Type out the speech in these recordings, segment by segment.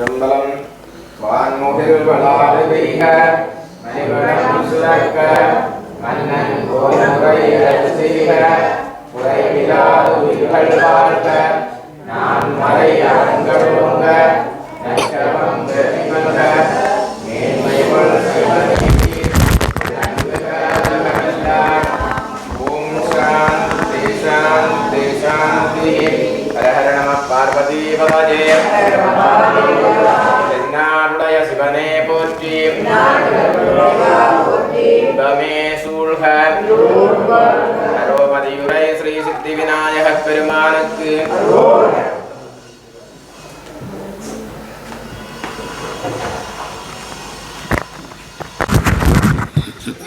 செம்பலம் வான்முகில் வளாறு பெய்க மணிவளம் சுரக்க மன்னன் கோலமுறை அரசு செய்க குறைவிலாது உயிர்கள் வாழ்க நான் மறை பார்வதி பகவதே தென்னாடுடைய சிவனே போற்றி. இன்பமே சூழ்க. அரோபதியுரை ஸ்ரீ சித்தி விநாயகப் பெருமானுக்கு.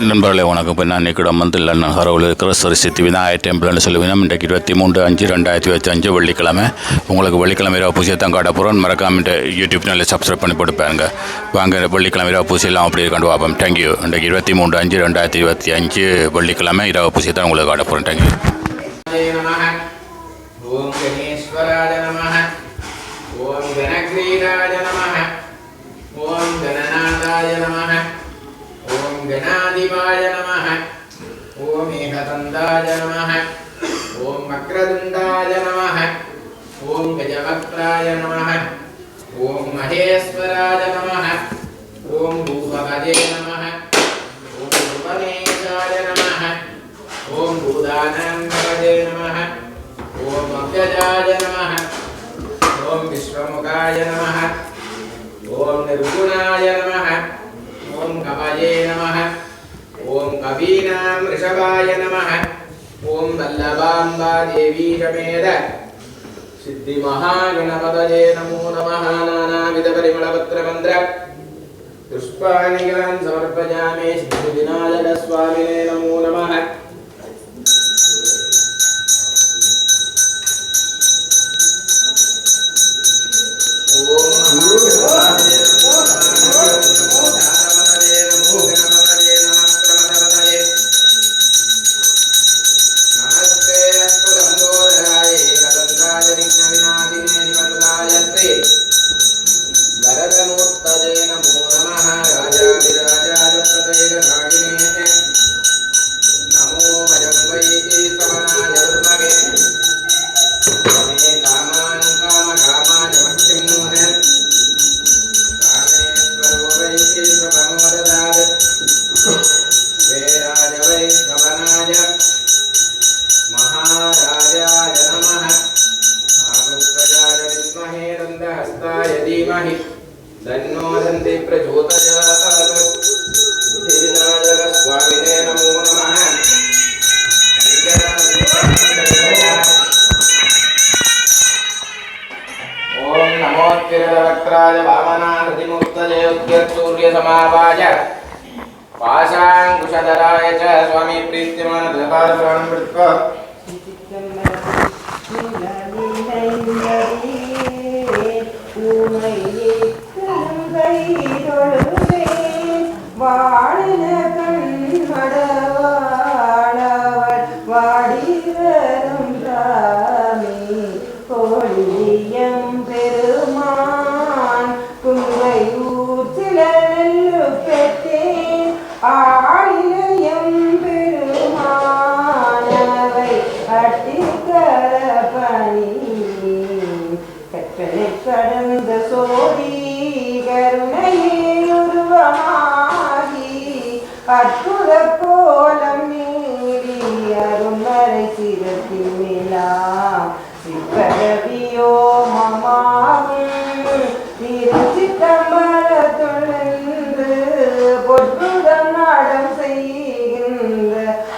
நண்பர்களே வணக்கம். இப்போ நான் நிற்கிடம் வந்து லண்டன் ஹரோவில் இருக்கிற சரஸ்வதி விநாயகர் டெம்பிள்னு சொல்லுவீங்க இன்றைக்கு இருபத்தி மூன்று அஞ்சு ரெண்டாயிரத்தி இருபத்தி அஞ்சு வெள்ளிக்கிழமை. உங்களுக்கு வெள்ளிக்கிழமை இரவு பூஜை தான் காட்ட போகிறோம் மறக்காம இந்த யூடியூப் நல்ல சப்ஸ்கிரைப் பண்ணி போட்டு பாருங்க வாங்க வெள்ளிக்கிழமை இரவு பூஜை எல்லாம் அப்படி கண்டு பார்ப்போம் தேங்க்யூ இன்றைக்கு இருபத்தி மூன்று அஞ்சு ரெண்டாயிரத்தி இருபத்தி அஞ்சு வெள்ளிக்கிழமை இரவு பூஜை தான் உங்களுக்கு காட்ட போகிறோம் தேங்க்யூ महादिवाय नमः ॐ एकदन्ताय नमः ओम वक्रदुण्डाय नमः ओम गजवक्त्राय नमः ओम महेश्वराय नमः ओम भूपपदे नमः ओम भुवनेशाय नमः ओम भूदानाङ्गपदे नमः ओम अव्यजाय नमः ओम विश्वमुखाय नमः ओम निर्गुणाय नमः ओम कवये नमः ॐ कवीनां वृषभाय नमः ॐ वल्लभाम्बादेवी समेत सिद्धिमहागणपतये नमो नमः नानाविधपरिमलपत्रमन्त्र पुष्पाणिकान् समर्पयामि सिद्धिविनायकस्वामिने नमो नमः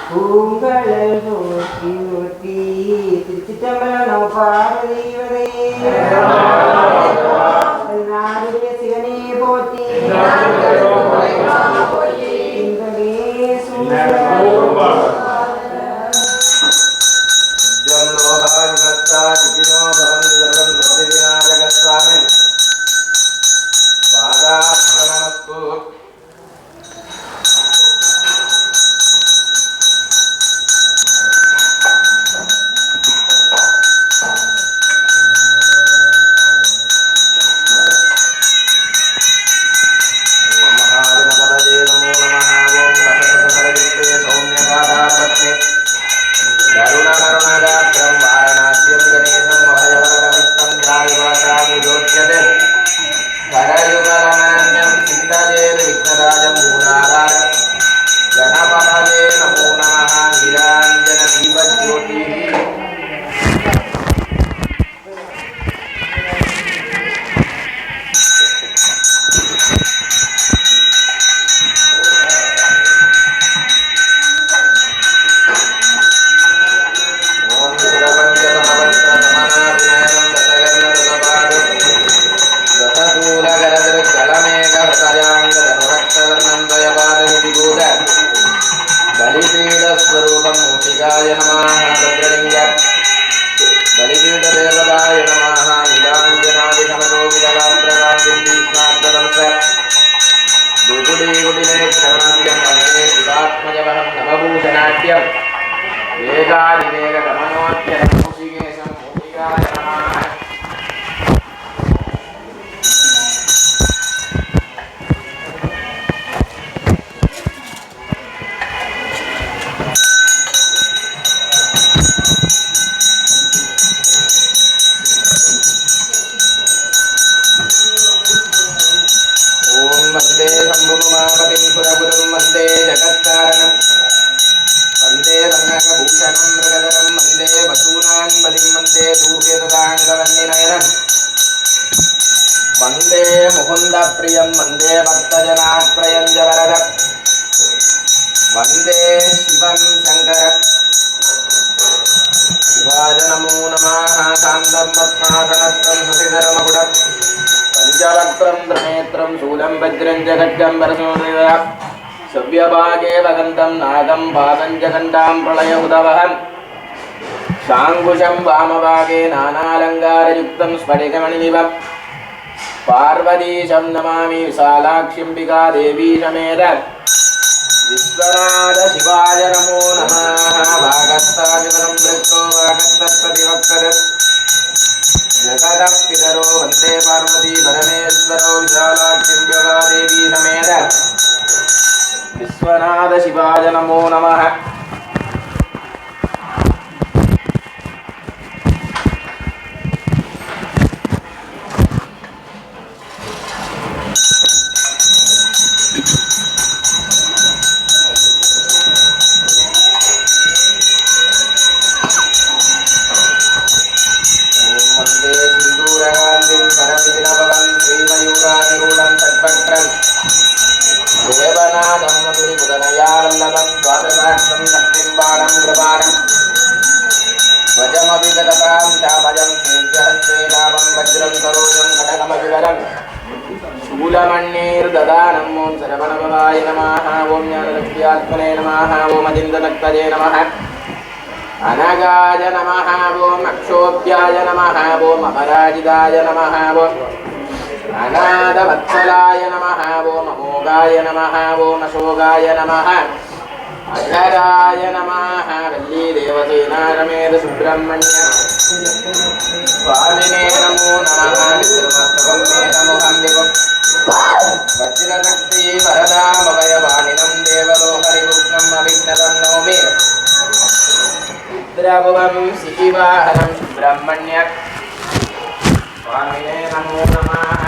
பூங்களை Jangan nama, ya, kira dengar. Balik सव्यभागे वगन्तं नागं पादं च घण्टां प्रलयहुतवहम् शाङ्कुशं वामभागे नानालङ्कारयुक्तं स्फटिकमणिनिव पार्वतीशं नमामि विशालाक्षिम्बिका देवी समेत विश्वनाथ शिवाय नमो नमः भागस्ताविवरं दृष्टो भागस्तत्प्रतिवक्तर जगतः पितरो वन्दे पार्वती परमेश्वरो विशालाक्षिम्बिका देवी समेत విశ్వనాథ శివాయ నమో నమ. द्वादशाक्षं शक्तिं बाणं कृपाणं वजमपि गततां चामजं सेव्यहस्ते रामं वज्रं सरोजं कटकमविवरम् शूलमण्यैर्ददानम् ॐ सरवणभवाय नमः ॐ ज्ञानलक्ष्यात्मने नमः ॐ अजिन्दनक्तजे नमः अनगाय नमः ॐ अक्षोभ्याय नमः ॐ अपराजिताय नमः ॐ अनाथवत्सलाय नमः ॐ अमोघाय नमः ॐ अशोकाय नमः అగ్రరాయ నమః వల్లీ దేవసేనా రమేద సుబ్రహ్మణ్య స్వామినే నమో నమః విశ్రమత్వం మే నమోహం విభం వజ్రశక్తి వరదామవయ వాణినం దేవలో హరిభుగ్నం అవిఘ్నదం నౌమి ద్రవం శివాహరం సుబ్రహ్మణ్య స్వామినే నమో నమః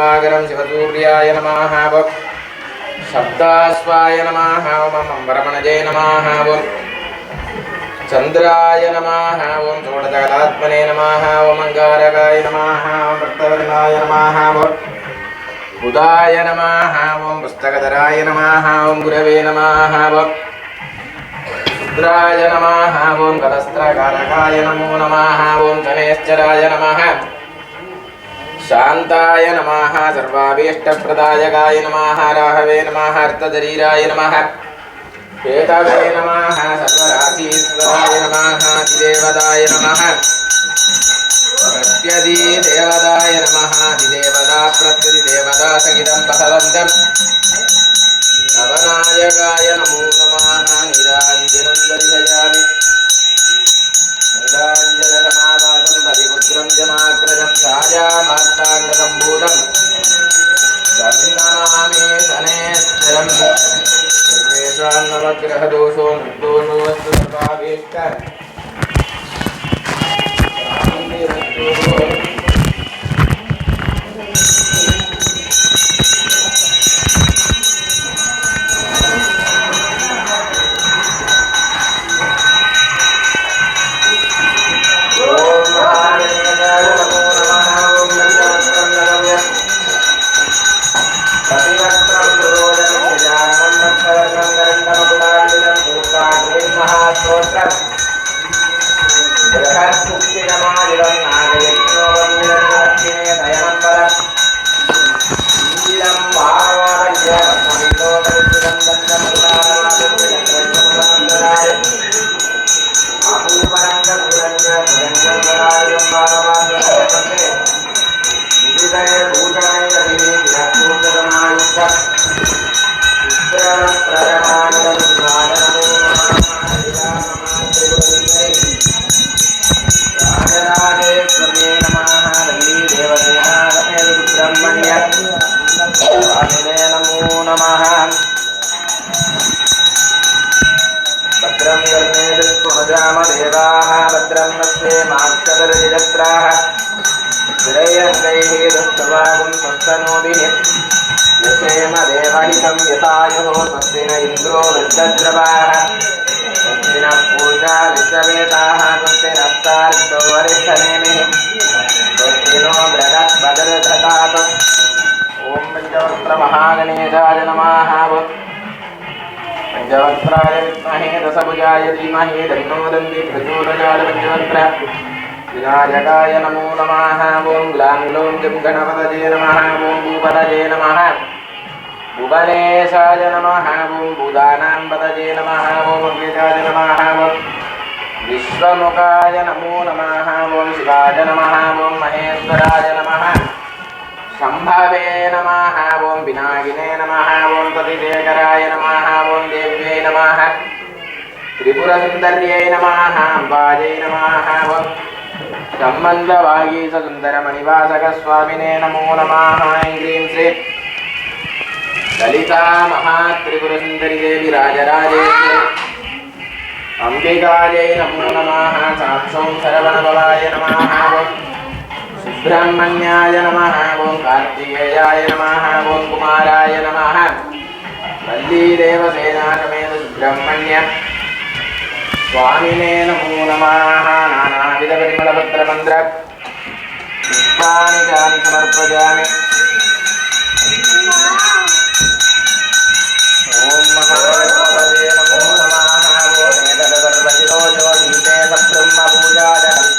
प्रणतोऽस्मि दिवाकरं शिवसूर्याय नमः शब्दास्वाय नमः मम अम्बरमणजय नमः चन्द्राय नमः ॐ षोडशकलात्मने नमः ॐ अङ्गारकाय नमः ॐ भक्तवर्णाय नमः ॐ बुधाय नमः ॐ पुस्तकधराय नमः ॐ गुरवे नमः ॐ रुद्राय नमः ॐ कलस्त्रकारकाय नमो नमः ॐ गणेश्चराय नमः శాంతాయ నమ సర్వాభీష్టప్రదాయకాయ నమ రాహవే నమ అర్థశరీరాయ నమ హేతవే నమ సర్వరాశీశ్వరాయ నమ దేవదాయ నమ ప్రత్యది దేవదాయ నమ దేవదా ప్రత్యది దేవదా సహితం బహవంతం నవనాయకాయ నమో నమ నిరాంజనం దర్శయామి నీలాంజనసమావాసం రవిపుత్రం జనాగ్రజం ఛాయామాస్తాంగదం భూతం. దండనామే సనే స్థిరం. సర్వేషాం నవగ్రహదోషో నిర్దోషో नमः पञ्चवक्त्राय विद्महे दशभुजाय धीमहि तन्नो दन्ति प्रचोदयात् पञ्चवक्त्र विनायकाय नमो नमः ॐ ग्लां ग्लौं जं गणपतये नमः ॐ भूपतये नमः भुवनेशाय नमः ॐ भूतानां पतये नमः ॐ अग्निजाय नमः ॐ विश्वमुखाय नमो नमः ॐ शिवाय नमः ॐ महेश्वराय नमः సంభావే నమ ఓం వినాయకినే నమ ఓం పతిదేకరాయ నమ ఓం దేవ్యై నమ త్రిపురసుందర్యై నమ అంబాజై నమ ఓం సంబంధవాగీత సుందరమణివాసక స్వామినే నమో నమ హ్రీం శ్రీ లలితా మహాత్రిపురసుందరి దేవి రాజరాజేశ్వరి అంబికాయై నమో నమ సాక్షం సరవణబలాయ నమ सुब्रह्मण्याय नमः। ॐ कार्तिकेयाय नमः। ॐ कुमाराय नमः। वल्लीदेवसेनासमेत सुब्रह्मण्य स्वामिने नमो नमः। नानाविधपरिमलपत्रमन्त्र पुष्पाणि चानि समर्पयामि। ॐ नमो नमः। ॐ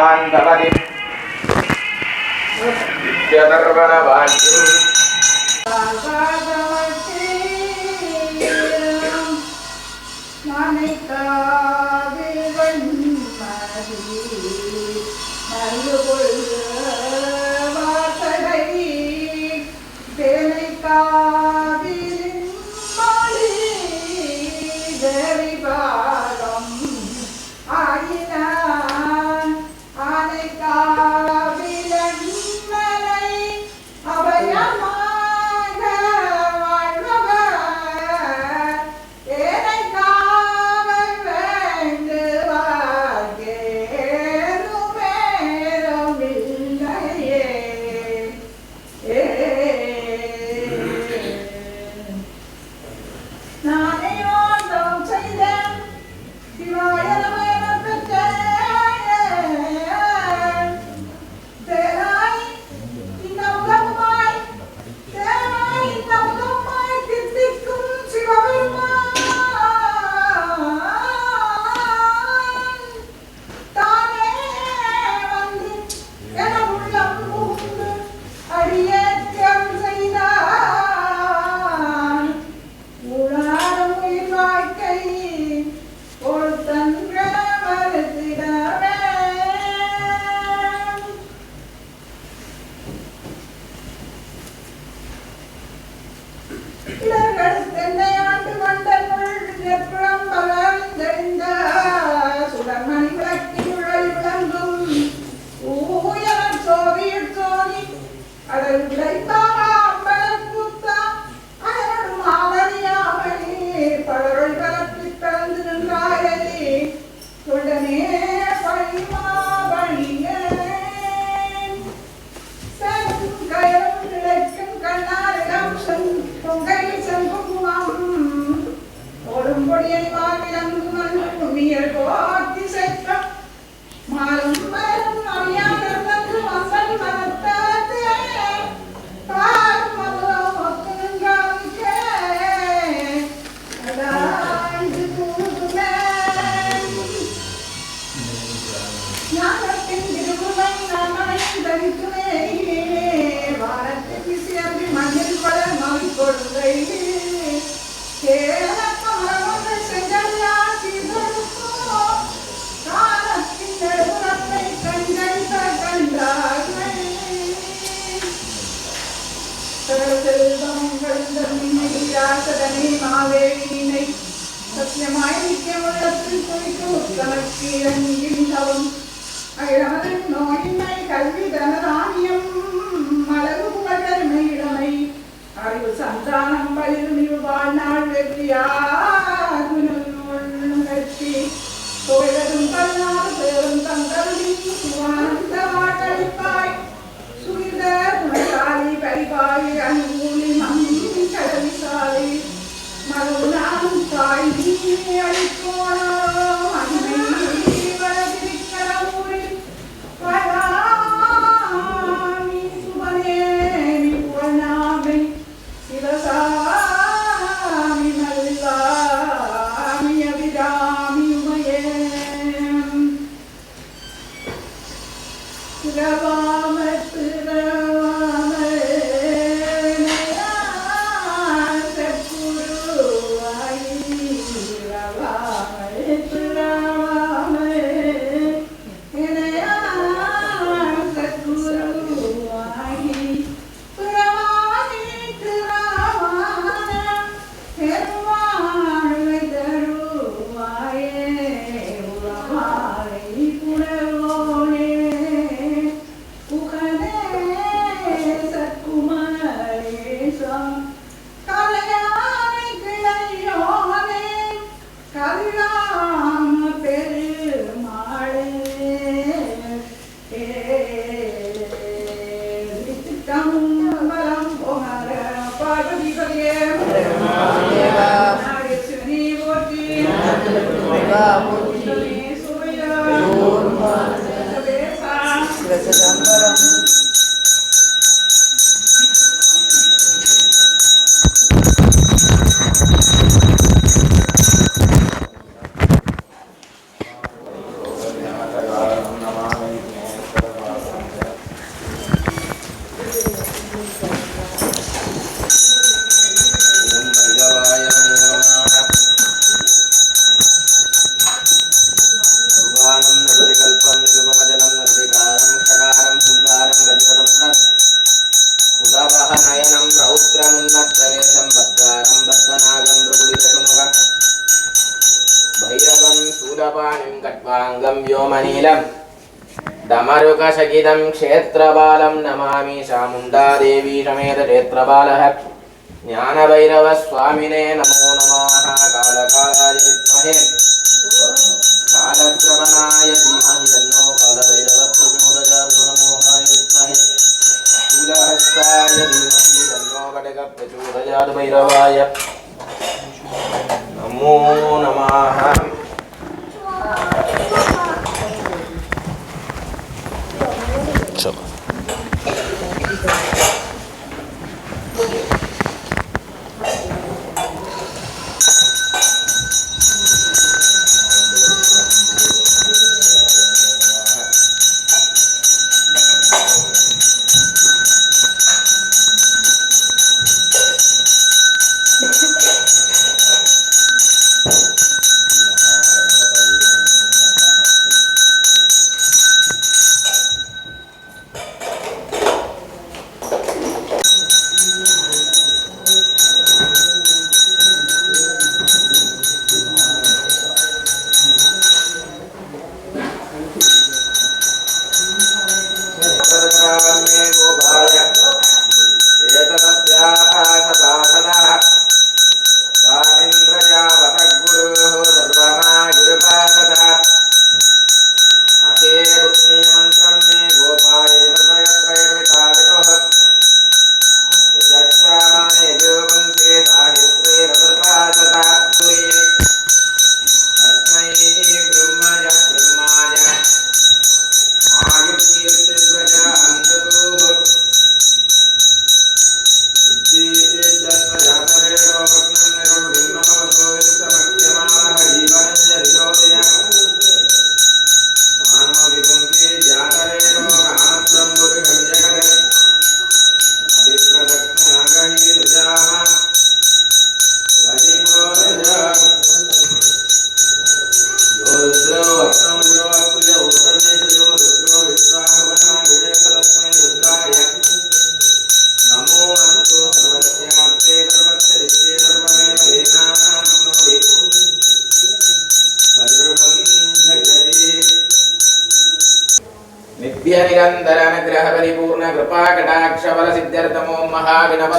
bahan kakadip dia terbana bahan Manika Devan Maria കരണി മാവേളീനെ സത്യമായ നിത്യമുള്ളത്തിൽ കുറിച്ച് ഉത്തമക്കീഴങ്ങിയുണ്ടാവും. അയാതെ നോയിമ്മൈ കൽവി ധനധാന്യം മലകുപകരമയിടമൈ അറിവ് സന്താനം പലരും ഇവ വാഴ്നാൾ വെട്ടിയാകുനൊന്നും കെട്ടി പോയതും പതിനാറ് പേരും തന്ത്രി സുവാനന്ദമാട്ടളിപ്പായി സുഹൃത ഗുണശാലി പരിപാടി അനുകൂലി മന്ദി കടവിശാലി കരുണാം തായി നീ അഴിക്കോണോ ఇదం క్షేత్రబాలం నమామి చాముండాదేవీ సమేత క్షేత్రబాలః జ్ఞానభైరవ స్వామినే నమో నమ కాళకాళాయ విద్మహే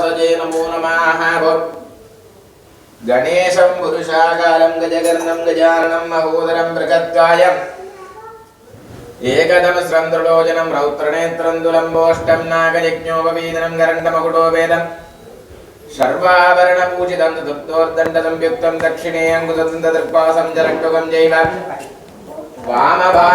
సరజే నమో నమాహ గణేశం పురుషాకారం గజగర్ణం గజానం మహోదరం మృగద్వాయ ఏకదమస్రం దృఢోజనం రౌత్రనేత్రం దులంబోష్టం నాగయజ్ఞోపవీదనం గరండమకుటో వేదం. సర్వాభరణపూజితం దుగ్ధోర్దండదం యుక్తం దక్షిణేయంగుతం దృక్పాసం జరట్టుకం జైవ వామభా